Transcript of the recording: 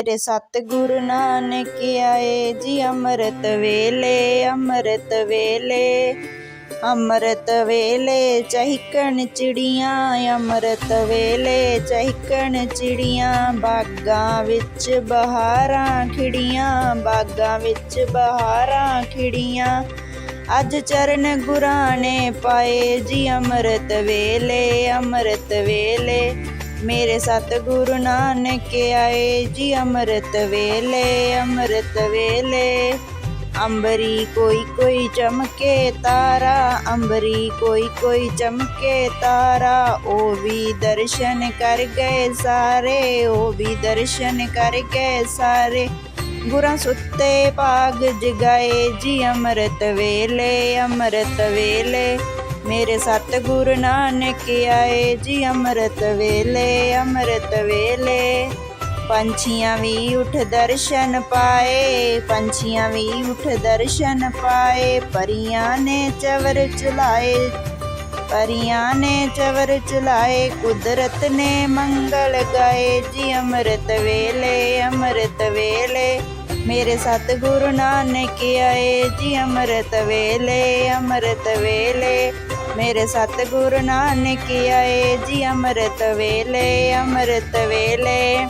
ਤੇਰੇ ਸਤਿਗੁਰੂ ਨਾਨਕ ਆਏ ਜੀ, ਅੰਮ੍ਰਿਤ ਵੇਲੇ ਅੰਮ੍ਰਿਤ ਵੇਲੇ ਅੰਮ੍ਰਿਤ ਵੇਲੇ, ਚਹਿਕਣ ਚਿੜੀਆਂ, ਅੰਮ੍ਰਿਤ ਵੇਲੇ, ਚਹਿਕਣ ਚਿੜੀਆਂ, ਬਾਗਾਂ ਵਿੱਚ ਬਹਾਰਾਂ ਖਿੜੀਆਂ, ਬਾਗਾਂ ਵਿੱਚ ਬਹਾਰਾਂ ਖਿੜੀਆਂ। ਅੱਜ ਚਰਨ ਗੁਰਾਂ ਨੇ ਪਾਏ ਜੀ, ਅੰਮ੍ਰਿਤ ਵੇਲੇ ਅੰਮ੍ਰਿਤ ਵੇਲੇ ਮੇਰੇ ਸਤਿਗੁਰੂ ਨਾਨਕ ਆਏ ਜੀ, ਅੰਮ੍ਰਿਤ ਵੇਲੇ ਅੰਮ੍ਰਿਤ ਵੇਲੇ। ਅੰਬਰੀ ਕੋਈ ਕੋਈ ਚਮਕੇ ਤਾਰਾ, ਅੰਬਰੀ ਕੋਈ ਕੋਈ ਚਮਕੇ ਤਾਰਾ। ਉਹ ਵੀ ਦਰਸ਼ਨ ਕਰ ਗਏ ਸਾਰੇ, ਉਹ ਵੀ ਦਰਸ਼ਨ ਕਰ ਗਏ ਸਾਰੇ। ਗੁਰਾਂ ਸੁੱਤੇ ਭਾਗ ਜਗਾਏ ਜੀ, ਅੰਮ੍ਰਿਤ ਵੇਲੇ ਅੰਮ੍ਰਿਤ ਵੇਲੇ। ਮੇਰੇ ਸਤਿਗੁਰੂ ਨਾਨਕ ਆਏ ਜੀ ਅੰਮ੍ਰਿਤ ਵੇਲੇ ਅੰਮ੍ਰਿਤ ਵੇਲੇ। ਪੰਛੀਆਂ ਵੀ ਉਠ ਦਰਸ਼ਨ ਪਾਏ, ਪੰਛੀਆਂ ਵੀ ਉਠ ਦਰਸ਼ਨ ਪਾਏ। ਪਰੀਆਂ ਨੇ ਚਵਰ ਚਲਾਏ, ਪਰੀਆਂ ਨੇ ਚਵਰ ਚਲਾਏ। ਕੁਦਰਤ ਨੇ ਮੰਗਲ ਗਾਏ ਜੀ ਅੰਮ੍ਰਿਤ ਵੇਲੇ ਅੰਮ੍ਰਿਤ ਵੇਲੇ। ਮੇਰੇ ਸਤਿਗੁਰੂ ਨਾਨਕ ਆਏ ਜੀ ਅੰਮ੍ਰਿਤ ਵੇਲੇ ਅੰਮ੍ਰਿਤ ਵੇਲੇ। ਮੇਰੇ ਸਤਿਗੁਰੂ ਨਾਨਕ ਆਏ ਜੀ ਅੰਮ੍ਰਿਤ ਵੇਲੇ ਅੰਮ੍ਰਿਤ ਵੇਲੇ।